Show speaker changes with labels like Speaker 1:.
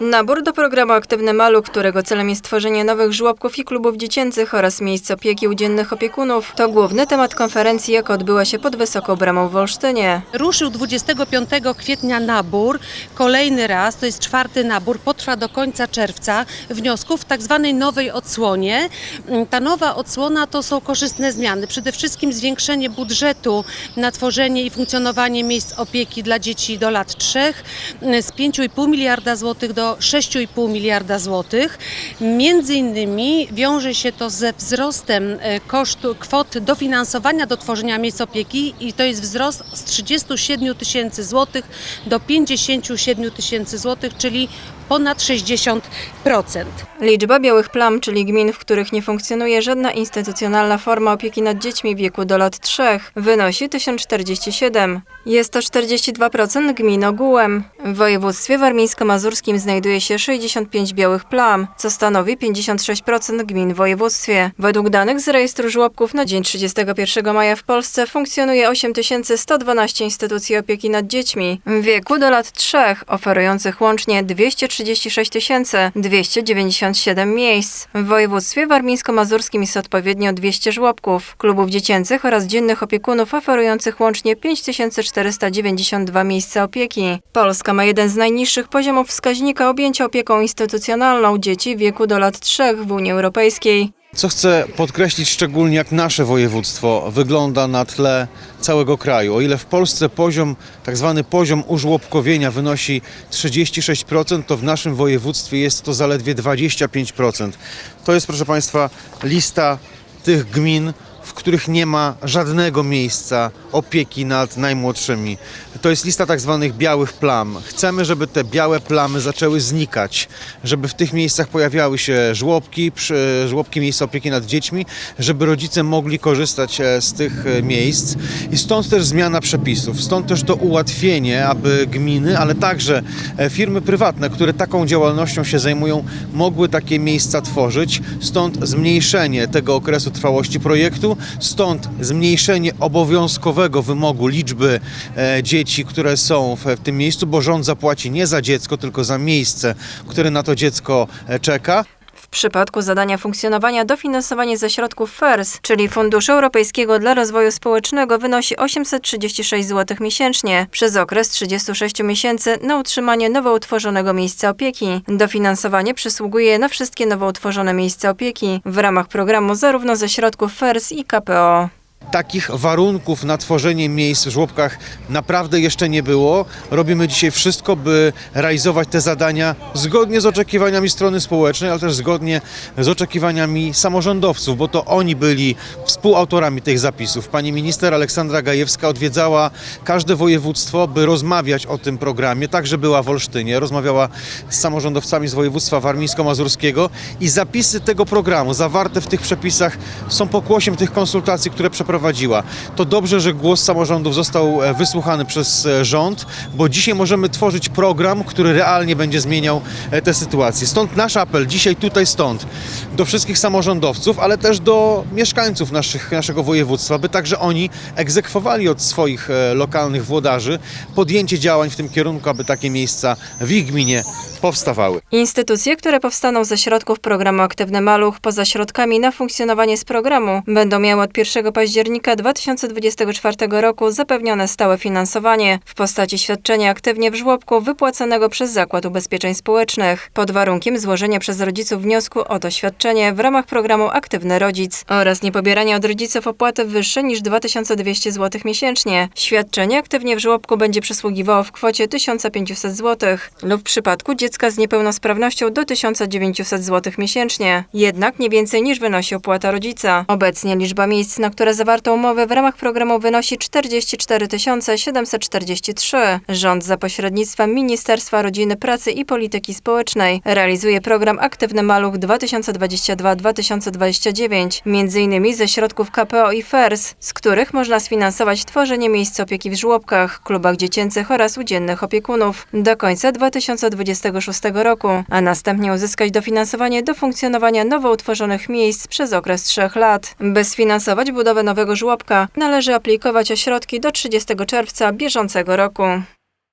Speaker 1: Nabór do programu Aktywny Maluch, którego celem jest tworzenie nowych żłobków i klubów dziecięcych oraz miejsc opieki u dziennych opiekunów, to główny temat konferencji, jaka odbyła się pod Wysoką Bramą w Olsztynie.
Speaker 2: Ruszył 25 kwietnia nabór, kolejny raz, to jest czwarty nabór, potrwa do końca czerwca, wniosków w tak zwanej nowej odsłonie. Mm, Ta nowa odsłona to są korzystne zmiany, przede wszystkim zwiększenie budżetu na tworzenie i funkcjonowanie miejsc opieki dla dzieci do lat 3 z 5,5 miliarda złotych do 6,5 miliarda złotych. Między innymi wiąże się to ze wzrostem e, kosztu kwot dofinansowania do tworzenia miejsc opieki i to jest wzrost z 37 tysięcy złotych do 57 tysięcy złotych, czyli ponad 60%.
Speaker 1: Liczba białych plam, czyli gmin, w których nie funkcjonuje żadna instytucjonalna forma opieki nad dziećmi w wieku do lat 3, wynosi 1047. Jest to 42% gmin ogółem. W województwie warmińsko-mazurskim znajduje się 65 białych plam, co stanowi 56% gmin w województwie. Według danych z rejestru żłobków na dzień 31 maja w Polsce funkcjonuje 8112 instytucji opieki nad dziećmi w wieku do lat 3, oferujących łącznie 236 297 miejsc. W województwie warmińsko-mazurskim jest odpowiednio 200 żłobków, klubów dziecięcych oraz dziennych opiekunów oferujących łącznie 5492 miejsca opieki. Polska ma jeden z najniższych poziomów wskaźnika objęcia opieką instytucjonalną dzieci w wieku do lat 3 w Unii Europejskiej.
Speaker 3: Co chcę podkreślić szczególnie, jak nasze województwo wygląda na tle całego kraju. O ile w Polsce poziom, tak zwany poziom użłobkowienia wynosi 36%, to w naszym województwie jest to zaledwie 25%. To jest, proszę Państwa, lista tych gmin, w których nie ma żadnego miejsca opieki nad najmłodszymi. To jest lista tak zwanych białych plam. Chcemy, żeby te białe plamy zaczęły znikać, żeby w tych miejscach pojawiały się żłobki, żłobki miejsca opieki nad dziećmi, żeby rodzice mogli korzystać e, z tych e, miejsc. I stąd też zmiana przepisów, stąd też to ułatwienie, aby gminy, ale także e, firmy prywatne, które taką działalnością się zajmują, mogły takie miejsca tworzyć. Stąd zmniejszenie tego okresu trwałości projektu, stąd zmniejszenie obowiązkowego wymogu liczby e, dzieci, które są w, tym miejscu, bo rząd zapłaci nie za dziecko, tylko za miejsce, które na to dziecko e, czeka.
Speaker 1: W przypadku zadania funkcjonowania dofinansowanie ze środków FERS, czyli Funduszu Europejskiego dla Rozwoju Społecznego, wynosi 836 zł miesięcznie przez okres 36 miesięcy na utrzymanie nowo utworzonego miejsca opieki. Dofinansowanie przysługuje na wszystkie nowo utworzone miejsca opieki w ramach programu zarówno ze środków FERS i KPO.
Speaker 3: Takich warunków na tworzenie miejsc w żłobkach naprawdę jeszcze nie było. Robimy dzisiaj wszystko, by realizować te zadania zgodnie z oczekiwaniami strony społecznej, ale też zgodnie z oczekiwaniami samorządowców, bo to oni byli współautorami tych zapisów. Pani minister Aleksandra Gajewska odwiedzała każde województwo, by rozmawiać o tym programie. Także była w Olsztynie, rozmawiała z samorządowcami z województwa warmińsko-mazurskiego i zapisy tego programu zawarte w tych przepisach są pokłosiem tych konsultacji, które przeprowadziła. To dobrze, że głos samorządów został e, wysłuchany przez e, rząd, bo dzisiaj możemy tworzyć program, który realnie będzie zmieniał e, tę sytuację. Stąd nasz apel dzisiaj tutaj stąd do wszystkich samorządowców, ale też do mieszkańców naszych, naszego województwa, by także oni egzekwowali od swoich lokalnych włodarzy podjęcie działań w tym kierunku, aby takie miejsca w ich gminie powstawały.
Speaker 1: Instytucje, które powstaną ze środków programu Aktywny Maluch poza środkami na funkcjonowanie z programu będą miały od 1 października 2024 roku zapewnione stałe finansowanie w postaci świadczenia aktywnie w żłobku wypłacanego przez Zakład Ubezpieczeń Społecznych pod warunkiem złożenia przez rodziców wniosku o to świadczenie w ramach programu Aktywny Rodzic oraz niepobierania od rodziców opłaty wyższej niż 2200 zł miesięcznie. Świadczenie aktywnie w żłobku będzie przysługiwało w kwocie 1500 zł lub w przypadku dziecka z niepełnosprawnością do 1900 zł miesięcznie, jednak nie więcej niż wynosi opłata rodzica. Obecnie liczba miejsc, na które zawarto umowę w ramach programu wynosi 44 743. Rząd za pośrednictwem Ministerstwa Rodziny, Pracy i Polityki Społecznej realizuje program Aktywny Maluch 2022-2029, m.in. ze środków KPO i FERS, z których można sfinansować tworzenie miejsc opieki w żłobkach, klubach dziecięcych oraz u dziennych opiekunów do końca 2026 roku, a następnie uzyskać dofinansowanie do funkcjonowania nowo utworzonych miejsc przez okres trzech lat. By sfinansować budowę nowego żłobka, należy aplikować o środki do 30 czerwca bieżącego roku.